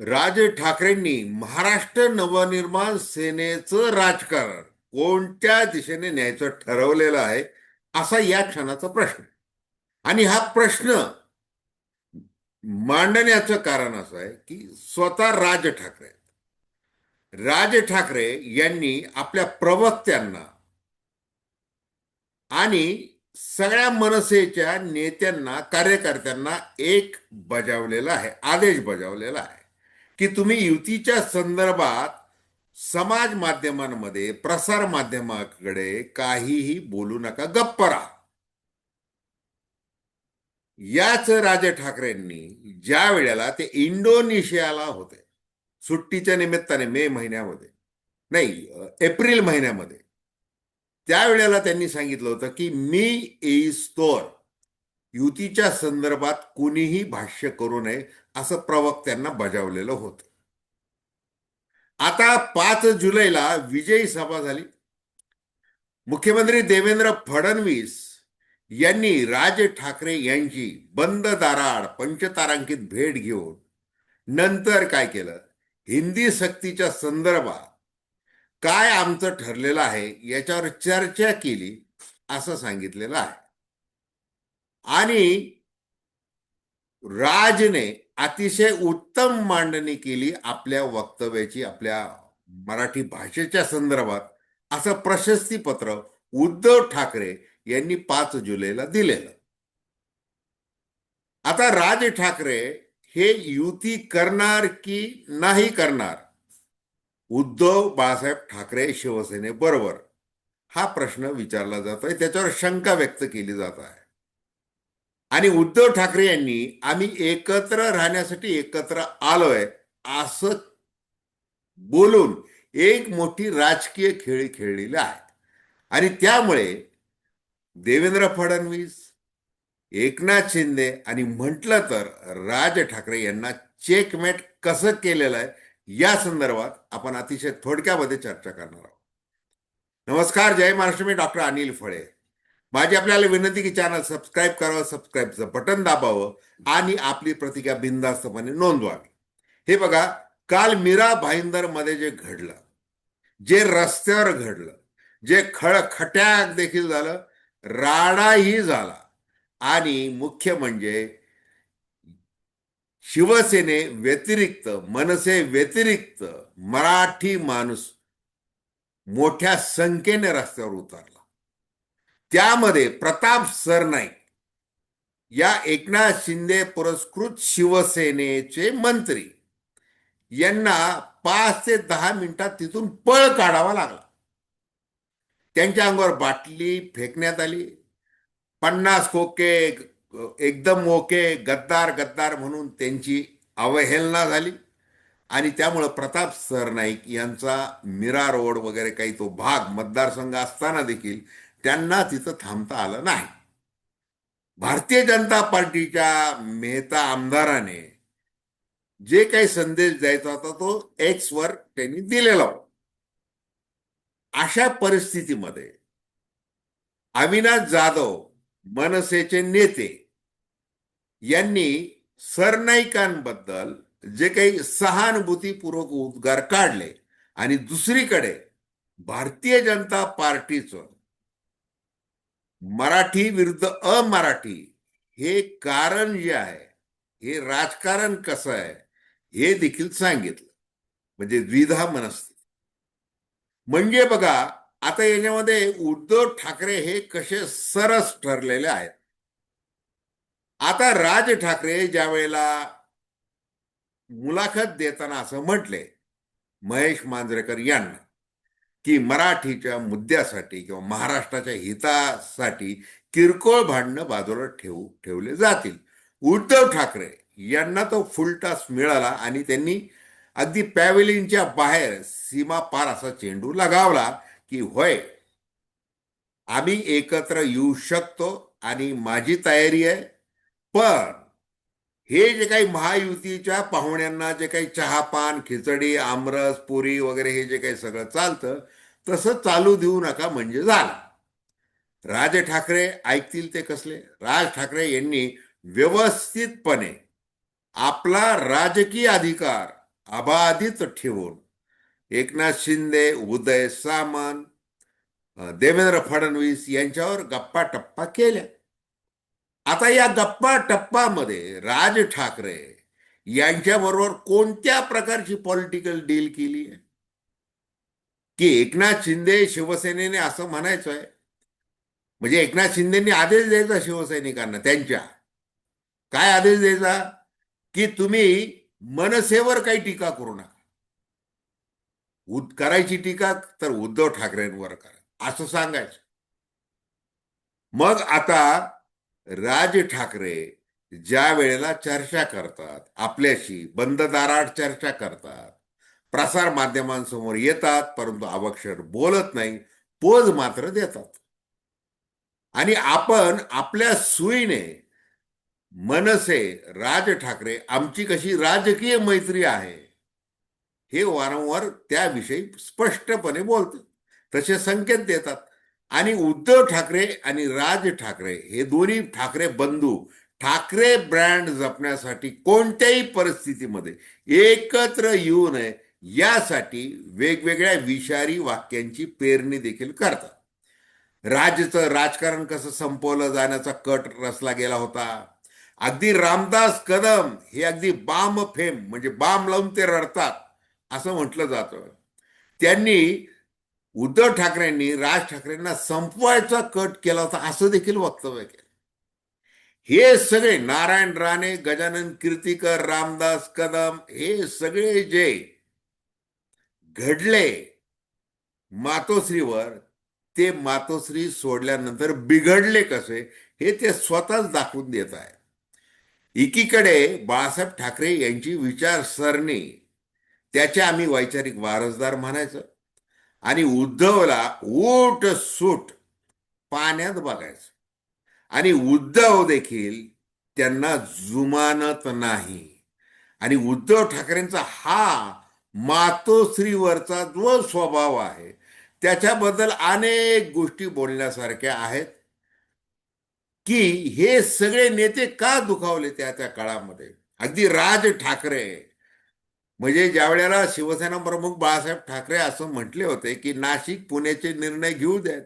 राज ठाकरेंनी महाराष्ट्र नवनिर्माण सेनेचं राजकारण कोणत्या दिशेने न्यायचं ठरवलेलं आहे असा या क्षणाचा प्रश्न. आणि हा प्रश्न मांडण्याचं कारण असं आहे की स्वतः राज ठाकरे राज ठाकरे यांनी आपल्या प्रवक्त्यांना आणि सगळ्या मनसेच्या नेत्यांना कार्यकर्त्यांना एक बजावलेला आहे आदेश बजावलेला आहे. की तुम्ही युतीच्या संदर्भात समाज माध्यमांमध्ये प्रसार माध्यमाकडे काहीही बोलू नका गप्प याच राज ठाकरेंनी ज्या वेळेला ते इंडोनेशियाला होते सुट्टीच्या निमित्ताने मे महिन्यामध्ये नाही एप्रिल महिन्यामध्ये त्यावेळेला त्यांनी सांगितलं होतं की मी येईस्तोर युतीच्या संदर्भात कुणीही भाष्य करू नये असं प्रवक्त्यांना बजावलेलं होतं. आता पाच जुलैला विजयी सभा झाली. मुख्यमंत्री देवेंद्र फडणवीस यांनी राज ठाकरे यांची बंद दाराड पंचतारांकित भेट घेऊन नंतर काय केलं? हिंदी सक्तीच्या संदर्भात काय आमचं ठरलेलं आहे याच्यावर चर्चा केली असं सांगितलेलं आहे. आणि राजने अतिशय उत्तम मांडणी केली आपल्या वक्तव्याची आपल्या मराठी भाषेच्या संदर्भात असं प्रशस्ती पत्र उद्धव ठाकरे यांनी पाच जुलैला दिलेलं. आता राज ठाकरे हे युती करणार की नाही करणार? उद्धव बाळासाहेब ठाकरे शिवसेनेबरोबर हा प्रश्न विचारला जातोय त्याच्यावर शंका व्यक्त केली जात आहे. आणि उद्धव ठाकरे यांनी आम्ही एकत्र राहण्यासाठी एकत्र आलोय असं बोलून एक मोठी राजकीय खेळी खेळलेली आहे. आणि त्यामुळे देवेंद्र फडणवीस एकनाथ शिंदे आणि म्हटलं तर राज ठाकरे यांना चेकमेट कसं केलेलं आहे या संदर्भात आपण अतिशय थोडक्यामध्ये चर्चा करणार आहोत. नमस्कार जय महाराष्ट्र मी डॉक्टर अनिल फळे. माझी आपल्याला विनंती की चॅनल सबस्क्राईब करावं सबस्क्राईबचं बटन दाबावं आणि आपली प्रतिक्रिया बिनधास्तपणे नोंदवावी. हे बघा काल मीरा भाईंदरमध्ये जे घडलं जे रस्त्यावर घडलं जे खळखट्याक देखील झालं राडाही झाला. आणि मुख्य म्हणजे शिवसेने व्यतिरिक्त मनसे व्यतिरिक्त मराठी माणूस मोठ्या संख्येने रस्त्यावर उतरला. त्यामध्ये प्रताप सरनाईक या एकनाथ शिंदे पुरस्कृत शिवसेनेचे मंत्री. यांना पाच ते दहा मिनिटात तिथून पळ काढावा लागला. त्यांच्या अंगावर बाटली फेकण्यात आली. पन्नास खोके एकदम ओके गद्दार गद्दार म्हणून त्यांची अवहेलना झाली. आणि त्यामुळं प्रताप सरनाईक यांचा मीरा रोड वगैरे काही तो भाग मतदारसंघ असताना देखील त्यांना तिथं थांबता आलं नाही. भारतीय जनता पार्टीच्या मेहता आमदाराने जे काही संदेश द्यायचा होता तो एक्स वर त्यांनी दिलेला होता. अशा परिस्थितीमध्ये अविनाश जाधव मनसेचे नेते यांनी सरनाईकांबद्दल जे काही सहानुभूतीपूर्वक उद्गार काढले आणि दुसरीकडे भारतीय जनता पार्टीचं मराठी विरुद्ध अमराठी हे कारण जे आहे हे राजकारण कसं आहे हे देखील सांगितलं. म्हणजे द्विधा मनस्थिती. म्हणजे बघा आता याच्यामध्ये उद्धव ठाकरे हे कसे सरस ठरलेले आहेत. आता राज ठाकरे ज्या वेळेला मुलाखत देताना असं म्हटले महेश मांजरेकर यांना की मराठीच्या मुद्द्यासाठी किंवा महाराष्ट्राच्या हितासाठी किरकोळ भांडणं बाजूला ठेवू ठेवले जातील. उद्धव ठाकरे यांना तो फुलटास मिळाला आणि त्यांनी अगदी पॅवेलिनच्या बाहेर सीमा पार असा चेंडू लगावला की होय आम्ही एकत्र येऊ शकतो आणि माझी तयारी आहे पण हे जे काही महायुतीच्या पाहुण्यांना जे काही चहापान खिचडी आमरस पुरी वगैरे हे जे काही सगळं चालतं तसं चालू देऊ नका म्हणजे झालं. राज ठाकरे ऐकतील ते कसले? राज ठाकरे यांनी व्यवस्थितपणे आपला राजकीय अधिकार अबाधित ठेवून एकनाथ शिंदे उदय सामंत देवेंद्र फडणवीस यांच्यावर गप्पा टप्पा केल्या. आता या गप्पा टप्पामध्ये राज ठाकरे यांच्याबरोबर कोणत्या प्रकारची पॉलिटिकल डील केली आहे? की एकनाथ शिंदे शिवसेनेने असं म्हणायचं आहे म्हणजे एकनाथ शिंदेनी आदेश द्यायचा शिवसैनिकांना त्यांच्या. काय आदेश द्यायचा? की तुम्ही मनसेवर काही टीका करू नका. उद करायची टीका तर उद्धव ठाकरेंवर करा असं सांगायचं. मग आता राज ठाकरे ज्या वेळेला चर्चा करतात आपल्याशी बंद दारात चर्चा करतात प्रसार माध्यमांसमोर येतात परंतु अवक्षर बोलत नाही पोज मात्र देतात. आणि आपण आपल्या सुईने मनसे राज ठाकरे आमची कशी राजकीय मैत्री आहे हे वारंवार त्याविषयी स्पष्टपणे बोलतात. तसे संकेत देतात. आणि उद्धव ठाकरे आणि राज ठाकरे हे दोन्ही ठाकरे बंधू ठाकरे ब्रँड जपण्यासाठी कोणत्याही परिस्थितीमध्ये एकत्र येऊ नये यासाठी वेगवेगळ्या विषारी वाक्यांची पेरणी देखील करतात. राजचं राजकारण कसं संपवलं जाण्याचा कट रचला गेला होता. अगदी रामदास कदम हे अगदी बाम फेम म्हणजे बाम लावून ते रडतात असं म्हटलं जातं. त्यांनी उद्धव ठाकरेंनी राज ठाकरेंना संपवायचा कट केला होता असं देखील वक्तव्य केलं. हे सगळे नारायण राणे गजानन कीर्तीकर रामदास कदम हे सगळे जे घडले मातोश्रीवर ते मातोश्री सोडल्यानंतर बिघडले कसे हे ते स्वतःच दाखवून देत आहे एकीकडे बाळासाहेब ठाकरे यांची विचारसरणी त्याचे आम्ही वैचारिक वारसदार म्हणायचं आणि उद्धवला ऊट सूट पाण्यात बघायचं. आणि उद्धव देखील त्यांना जुमानत नाही. आणि उद्धव ठाकरेंचा हा मातोश्रीवरचा जो स्वभाव आहे त्याच्याबद्दल अनेक गोष्टी बोलण्यासारख्या आहेत की हे सगळे नेते का दुखावले त्या त्या काळामध्ये? अगदी राज ठाकरे. म्हणजे ज्या वेळेला शिवसेना प्रमुख बाळासाहेब ठाकरे असं म्हटले होते की नाशिक पुण्याचे निर्णय घेऊ द्यात.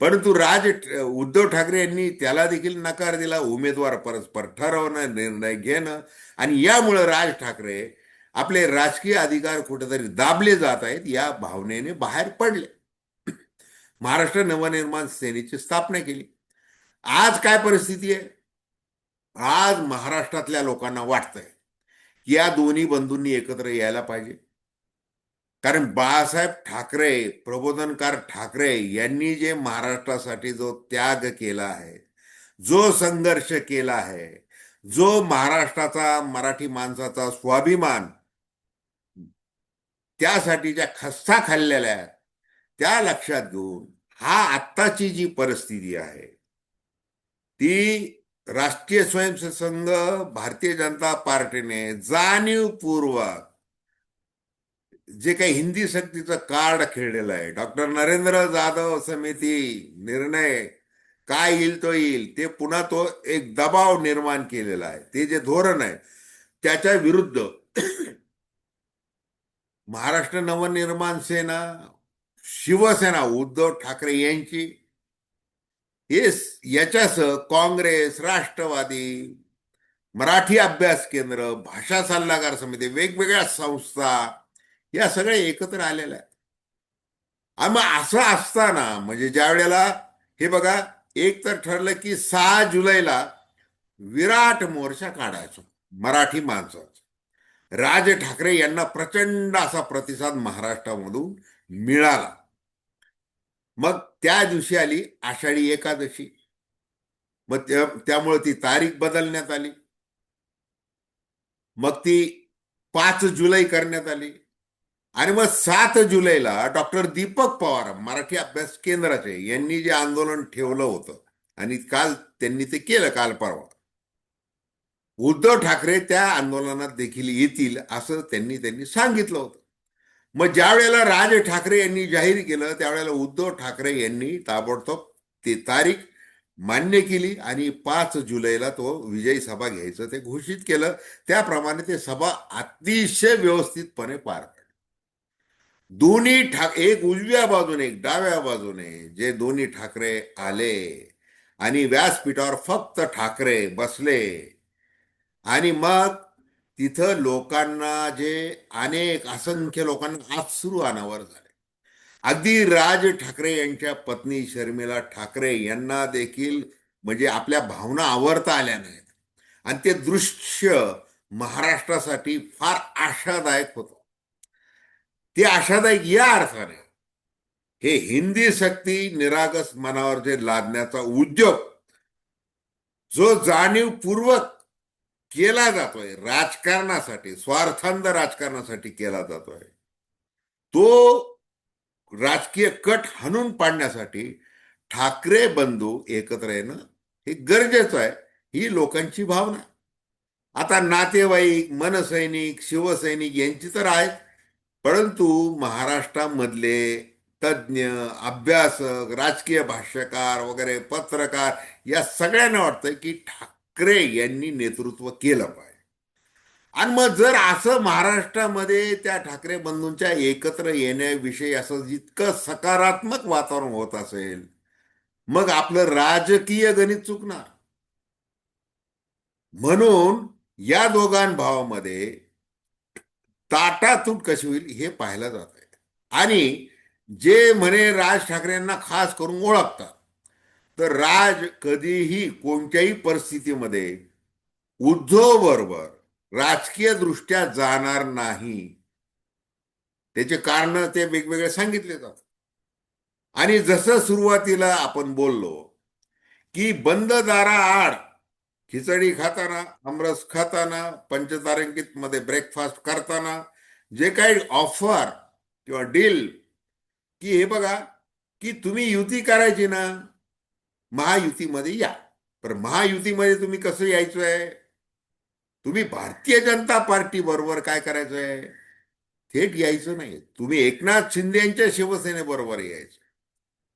परंतु राज उद्धव ठाकरे यांनी त्याला देखील नकार दिला उमेदवार परस्पर ठरवणं निर्णय घेणं आणि यामुळं राज ठाकरे आपले राजकीय अधिकार कुठेतरी दाबले जात आहेत या भावनेने बाहेर पडले. महाराष्ट्र नवनिर्माण सेनेची स्थापना केली. आज काय परिस्थिती आहे? आज महाराष्ट्रातल्या लोकांना वाटतंय की या दोन्ही बंधूंनी एकत्र यायला पाहिजे. कारण बाळासाहेब ठाकरे प्रबोधनकार ठाकरे यांनी जे महाराष्ट्रासाठी जो त्याग केला आहे जो संघर्ष केला आहे जो महाराष्ट्राचा मराठी माणसाचा स्वाभिमान त्यासाठी ज्या खस्ता खाल्लेल्या आहेत त्या लक्षात घेऊन हा आत्ताची जी परिस्थिती आहे ती राष्ट्रीय स्वयंसेवक संघ भारतीय जनता पार्टीने जाणीवपूर्वक जे काही हिंदी सक्तीचं कार्ड खेळलेलं आहे डॉक्टर नरेंद्र जाधव समिती निर्णय काय येईल तो येईल ते पुन्हा तो एक दबाव निर्माण केलेला आहे. ते जे धोरण आहे त्याच्या विरुद्ध महाराष्ट्र नवनिर्माण सेना शिवसेना उद्धव ठाकरे यांची हे याच्यासह काँग्रेस राष्ट्रवादी मराठी अभ्यास केंद्र भाषा सल्लागार समिती वेगवेगळ्या संस्था या सगळ्या एकत्र आलेल्या आहेत. मग असं असताना म्हणजे ज्या वेळेला हे बघा एक तर ठरलं की सहा जुलैला विराट मोर्चा काढायचो मराठी माणसं. राज ठाकरे यांना प्रचंड असा प्रतिसाद महाराष्ट्रामधून मिळाला. मग त्या दिवशी आली आषाढी एकादशी. मग त्यामुळे ती तारीख बदलण्यात आली. मग ती पाच जुलै करण्यात आली. आणि मग सात जुलैला डॉक्टर दीपक पवार मराठी अभ्यास केंद्राचे यांनी जे आंदोलन ठेवलं होतं. आणि काल त्यांनी ते केलं काल परवा. उद्धव ठाकरे त्या आंदोलनात देखील येतील असं त्यांनी त्यांनी सांगितलं होतं. मग ज्या वेळेला राज ठाकरे यांनी जाहीर केलं त्यावेळेला उद्धव ठाकरे यांनी ताबडतोब ती तारीख मान्य केली आणि पाच जुलैला तो विजयी सभा घ्यायचं ते घोषित केलं. त्याप्रमाणे ते सभा अतिशय व्यवस्थितपणे पार पडली. दोन्ही ठाक एक उजव्या बाजूने एक डाव्या बाजूने जे दोन्ही ठाकरे आले आणि व्यासपीठावर फक्त ठाकरे बसले आणि मग तिथं लोकांना जे अनेक असंख्य लोकांना अश्रू अनावर झाले. अगदी राज ठाकरे यांच्या पत्नी शर्मिला ठाकरे यांना देखील म्हणजे आपल्या भावना आवरता आल्या नाहीत. आणि ते दृश्य महाराष्ट्रासाठी फार आशादायक होतं. ते आशादायक या अर्थाने. हे हिंदी शक्ती निरागस मनावर जे लादण्याचा उद्योग जो जाणीवपूर्वक केला जातोय राजकारणासाठी स्वार्थांध राजकारणासाठी केला जातोय. तो राजकीय कट हाणून पाडण्यासाठी ठाकरे बंधू एकत्र येणं हे गरजेचं आहे ही लोकांची भावना आता नातेवाईक मनसैनिक शिवसैनिक यांची तर आहेत परंतु महाराष्ट्रामधले तज्ज्ञ अभ्यासक राजकीय भाष्यकार वगैरे पत्रकार या सगळ्यांना वाटतं की ठाकरे ठाकरे यांनी नेतृत्व केलं पाहिजे. आणि मग जर असं महाराष्ट्रामध्ये त्या ठाकरे बंधूंच्या एकत्र येण्याविषयी असं जितकं सकारात्मक वातावरण होत असेल मग आपलं राजकीय गणित चुकणार. म्हणून या दोघां भावामध्ये ताटातूट कशी होईल हे पाहायला जात आहे आणि जे म्हणे राज ठाकरेंना खास करून ओळखतात तर राज कधीही कोणत्याही परिस्थितीमध्ये उद्धव बरोबर राजकीय दृष्ट्या जाणार नाही. त्याचे कारण ते वेगवेगळे सांगितले जातात. आणि जसं सुरुवातीला आपण बोललो की बंद दारा आड खिचडी खाताना आमरस खाताना पंचतारांकित मध्ये ब्रेकफास्ट करताना जे काही ऑफर किंवा डील की हे बघा की तुम्ही युती करायची ना महायुतीमध्ये या. पण महायुतीमध्ये तुम्ही कसं यायचं आहे तुम्ही भारतीय जनता पार्टी बरोबर काय करायचं आहे थेट यायचं नाही तुम्ही एकनाथ शिंदे यांच्या शिवसेनेबरोबर यायचं.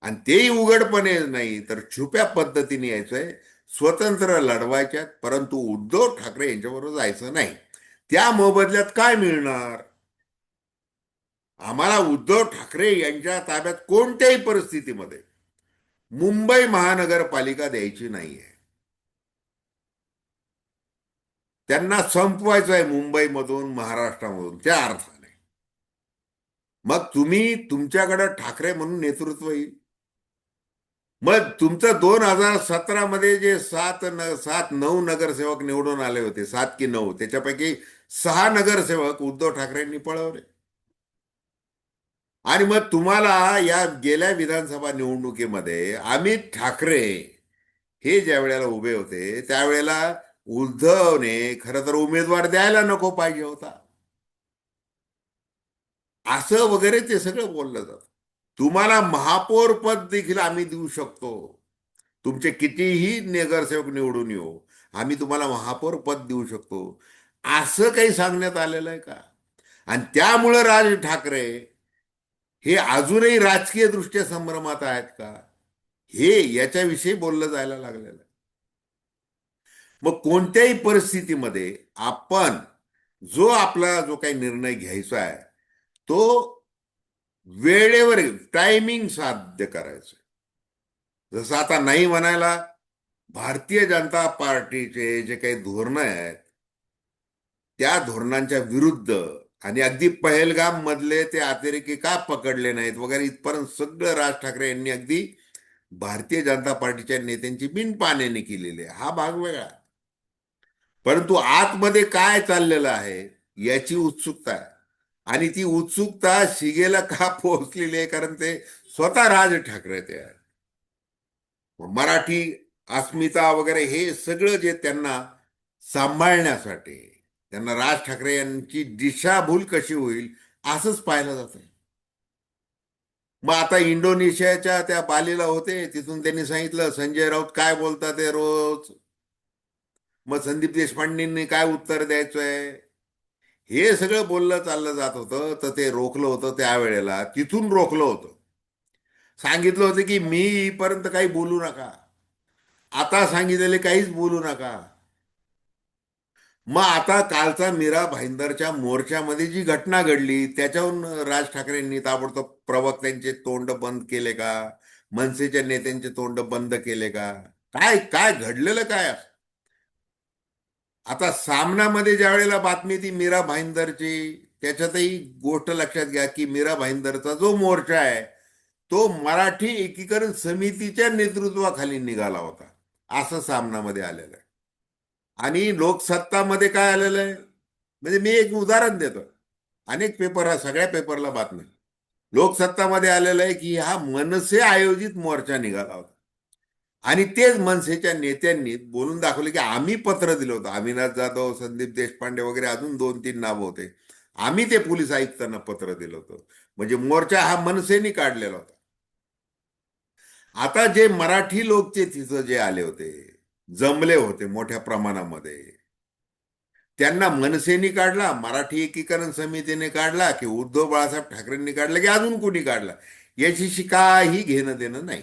आणि तेही उघडपणे नाही तर छुप्या पद्धतीने यायचंय. स्वतंत्र लढवायच्यात परंतु उद्धव ठाकरे यांच्याबरोबर जायचं नाही. त्या मोबदल्यात काय मिळणार? आम्हाला उद्धव ठाकरे यांच्या ताब्यात कोणत्याही परिस्थितीमध्ये मुंबई महानगरपालिका द्यायची नाहीये. त्यांना संपवायचं आहे मुंबईमधून महाराष्ट्रामधून. त्या अर्थाने. मग तुम्ही तुमच्याकडं ठाकरे म्हणून नेतृत्व येईल. मग तुमचं दोन हजार सतरा मध्ये जे सात न सात नऊ नगरसेवक निवडून आले होते सात की नऊ त्याच्यापैकी सहा नगरसेवक उद्धव ठाकरेंनी पळवले. आणि मग तुम्हाला या गेल्या विधानसभा निवडणुकीमध्ये अमित ठाकरे हे ज्या वेळेला उभे होते त्यावेळेला उद्धवने खरं तर उमेदवार द्यायला नको पाहिजे होता. असं वगैरे ते सगळं बोललं जात. तुम्हाला महापौर पद देखील आम्ही देऊ शकतो. तुमचे कितीही नगरसेवक निवडून येऊ आम्ही तुम्हाला महापौर पद देऊ शकतो. असं काही सांगण्यात आलेलं आहे का? आणि त्यामुळं राज ठाकरे हे अजूनही राजकीय दृष्ट्या संभ्रमात आहेत का? हे याच्याविषयी बोललं जायला लागलेलं आहे. मग कोणत्याही परिस्थितीमध्ये आपण जो आपला जो काही निर्णय घ्यायचा आहे तो वेळेवर टायमिंग साध्य करायचं. जसं आता नाही म्हणायला भारतीय जनता पार्टीचे जे काही धोरणं आहेत त्या धोरणांच्या विरुद्ध आणि अगदी पहलगाम मधले ते अतिरेकी का पकडले नाहीत? वगैरे इथपर्यंत सगळं राज ठाकरे यांनी अगदी भारतीय जनता पार्टीच्या नेत्यांची बिनपाण्याने केलेली आहे. हा भाग वेगळा. परंतु आतमध्ये काय चाललेलं आहे याची उत्सुकता आहे. आणि ती उत्सुकता शिगेला का पोहोचलेली आहे? कारण ते स्वतः राज ठाकरे ते मराठी अस्मिता वगैरे हे सगळं जे त्यांना सांभाळण्यासाठी त्यांना राज ठाकरे यांची दिशाभूल कशी होईल असंच पाहिलं जात मग आता इंडोनेशियाच्या त्या बालीला होते तिथून त्यांनी सांगितलं संजय राऊत काय बोलता ते रोज? मग संदीप देशपांडेंनी काय उत्तर द्यायचंय? हे सगळं बोललं चाललं जात होतं तर ते रोखलं होतं त्यावेळेला तिथून रोखलं होतं. सांगितलं होतं की मी पर्यंत काही बोलू नका. आता सांगितलेले काहीच बोलू नका. मग आता कालचा मीरा भाईंदरच्या मोर्चामध्ये जी घटना घडली त्याच्याहून राज ठाकरेंनी ताबडतोब प्रवक्त्यांचे तोंड बंद केले का? मनसेच्या नेत्यांचे तोंड बंद केले का? काय काय घडलेलं काय? आता सामनामध्ये ज्या वेळेला बातमी ती मीरा भाईंदरची त्याच्यातही गोष्ट लक्षात घ्या की मीरा भाईंदरचा जो मोर्चा आहे तो मराठी एकीकरण समितीच्या नेतृत्वाखाली निघाला होता. असं सामनामध्ये आलेलं आहे. आणि लोकसत्तामध्ये काय आलेलं आहे? म्हणजे मी एक उदाहरण देतो. अनेक पेपर हा सगळ्या पेपरला बातमी लोकसत्तामध्ये आलेलं आहे की हा मनसे आयोजित मोर्चा निघाला होता. आणि तेच मनसेच्या नेत्यांनी बोलून दाखवले की आम्ही पत्र दिलं होतं. अविनाश जाधव संदीप देशपांडे वगैरे अजून दोन तीन नाव होते. आम्ही ते पोलीस आयुक्तांना पत्र दिलं होतं. म्हणजे मोर्चा हा मनसेनी काढलेला होता. आता जे मराठी लोक जे तिथं जे आले होते जमले होते मोठ्या प्रमाणामध्ये. त्यांना मनसेने काढला मराठी एकीकरण समितीने काढला की उद्धव बाळासाहेब ठाकरेंनी काढला की अजून कोणी काढला? याच्याशी काही घेणं देणं नाही.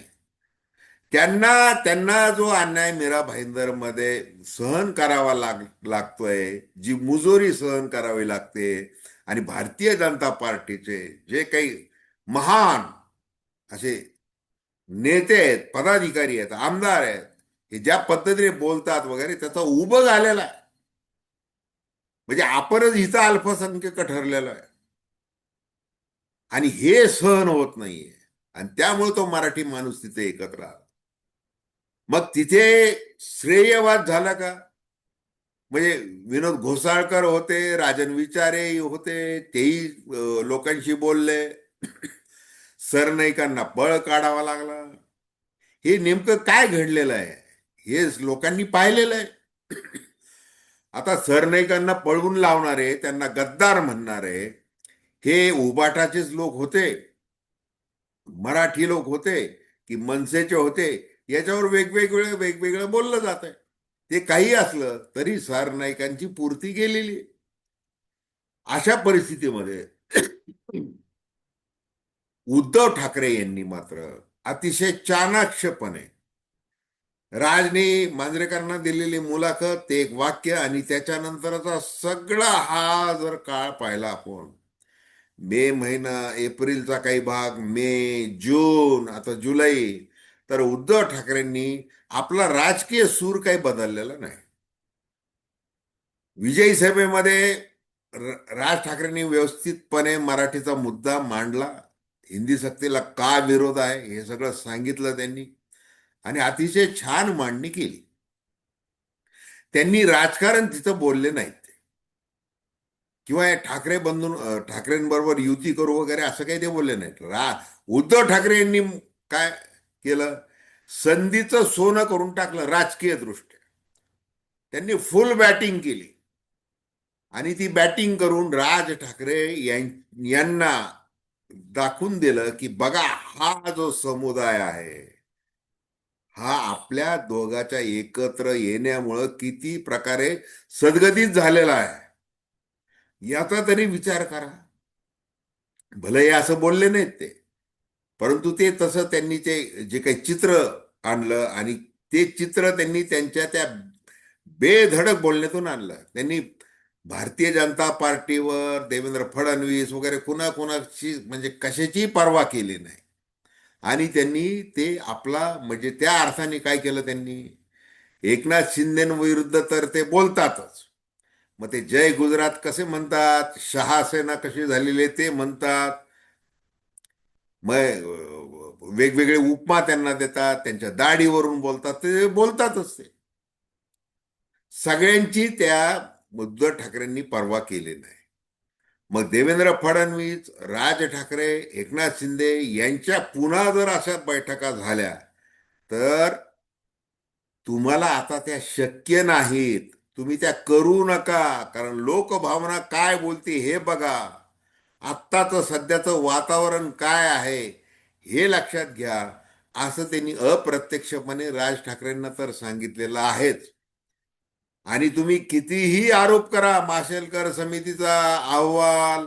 त्यांना त्यांना जो अन्याय मीरा भाईंदरमध्ये सहन करावा लाग लागतोय जी मुजोरी सहन करावी लागते आणि भारतीय जनता पार्टीचे जे काही महान असे नेते आहेत पदाधिकारी आहेत आमदार आहेत हे ज्या पद्धतीने बोलतात वगैरे त्याचा उभं झालेला आहे. म्हणजे आपणच हिचा अल्पसंख्यक ठरलेलं आहे. आणि हे सहन होत नाहीये. आणि त्यामुळे तो मराठी माणूस तिथे एकत्र आला. मग तिथे श्रेयवाद झाला का? म्हणजे विनोद घोसाळकर होते राजन विचारे होते तेही लोकांशी बोलले. सरनाईकांना बळ काढावा लागला. हे नेमकं काय घडलेलं आहे? हे लोकांनी पाहिलेलं आहे. आता सरनाईकांना पळवून लावणारे त्यांना गद्दार म्हणणारे हे उबाटाचेच लोक होते. मराठी लोक होते की मनसेचे होते याच्यावर वेगवेगळं वेगवेगळं बोललं जात आहे ते काही असलं तरी सरनाईकांची पूर्ती केलेली अशा परिस्थितीमध्ये उद्धव ठाकरे यांनी मात्र अतिशय चाणाक्षपणे राजने मांजरेकरांना दिलेली मुलाखत ते एक वाक्य आणि त्याच्यानंतरचा सगळा हा जर काळ पाहिला आपण मे महिना एप्रिलचा काही भाग मे जून आता जुलै तर उद्धव ठाकरेंनी आपला राजकीय सूर काही बदललेला नाही. विजयी सभेमध्ये राज ठाकरेंनी व्यवस्थितपणे मराठीचा मुद्दा मांडला. हिंदी सक्तीला का विरोध आहे हे सगळं सांगितलं त्यांनी. आणि अतिशय छान मांडणी केली. त्यांनी राजकारण तिथं बोलले नाहीत किंवा या ठाकरे बंधून ठाकरेंबरोबर युती करू वगैरे असं काही ते बोलले नाहीत. रा उद्धव ठाकरे यांनी काय केलं? संधीचं सोनं करून टाकलं राजकीय दृष्ट्या. त्यांनी फुल बॅटिंग केली. आणि ती बॅटिंग करून राज ठाकरे यां- यांना दाखवून दिलं की बघा हा जो समुदाय आहे हा आपल्या दोघाच्या एकत्र येण्यामुळं किती प्रकारे सदगतीत झालेला आहे. याचा तरी विचार करा. भले हे असं बोलले नाहीत ते. परंतु ते तसं त्यांनी ते जे काही चित्र आणलं आणि ते चित्र त्यांनी त्यांच्या त्या बेधडक बोलण्यातून आणलं. त्यांनी भारतीय जनता पार्टीवर देवेंद्र फडणवीस वगैरे कुणा कुणाची म्हणजे कशाची पर्वा केली नाही. आणि त्यांनी ते आपला म्हणजे त्या अर्थाने काय केलं त्यांनी? एकनाथ शिंदेविरुद्ध तर ते बोलतातच. मग ते जय गुजरात कसे म्हणतात? शहासेना कशी झालेली ते म्हणतात. मग वेगवेगळे उपमा त्यांना देतात त्यांच्या दाढीवरून बोलतात ते बोलतातच ते. सगळ्यांची त्या उद्धव ठाकरेंनी पर्वा केली नाही. मग देवेंद्र फडणवीस राज ठाकरे एकनाथ शिंदे यांच्या पुन्हा जर अशा बैठका झाल्या तर तुम्हाला आता त्या शक्य नाहीत. तुम्ही त्या करू नका. कारण लोकभावना काय बोलते हे बघा. आत्ताचं सध्याचं वातावरण काय आहे हे लक्षात घ्या. असं त्यांनी अप्रत्यक्षपणे राज ठाकरेंना तर सांगितलेलं आहेच. आणि तुम्ही कितीही आरोप करा माशेलकर समितीचा अहवाल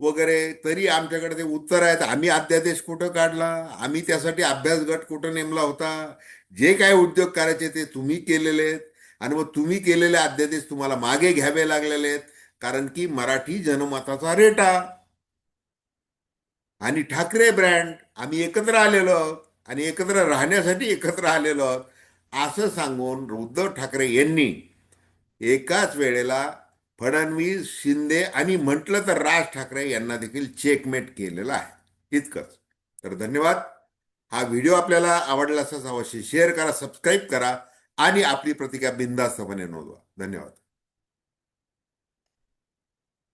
वगैरे तरी आमच्याकडे ते उत्तर आहेत. आम्ही अध्यादेश कुठं काढला? आम्ही त्यासाठी अभ्यास गट कुठं नेमला होता? जे काय उद्योग करायचे ते तुम्ही केलेले आहेत. आणि मग तुम्ही केलेले अध्यादेश तुम्हाला मागे घ्यावे लागलेले आहेत. कारण की मराठी जनमताचा रेटा. आणि ठाकरे ब्रँड आम्ही एकत्र आलेलो आहोत. आणि एकत्र राहण्यासाठी एकत्र आलेलो आहोत. असं सांगून उद्धव ठाकरे यांनी एकाच वेळेला फडणवीस शिंदे आणि म्हटलं तर राज ठाकरे यांना देखील चेकमेट केलेलं आहे. इतकंच. तर धन्यवाद. हा व्हिडिओ आपल्याला आवडला असाच अवश्य शेअर करा सबस्क्राईब करा आणि आपली प्रतिक्रिया बिंदास्तपणे नोंदवा. धन्यवाद.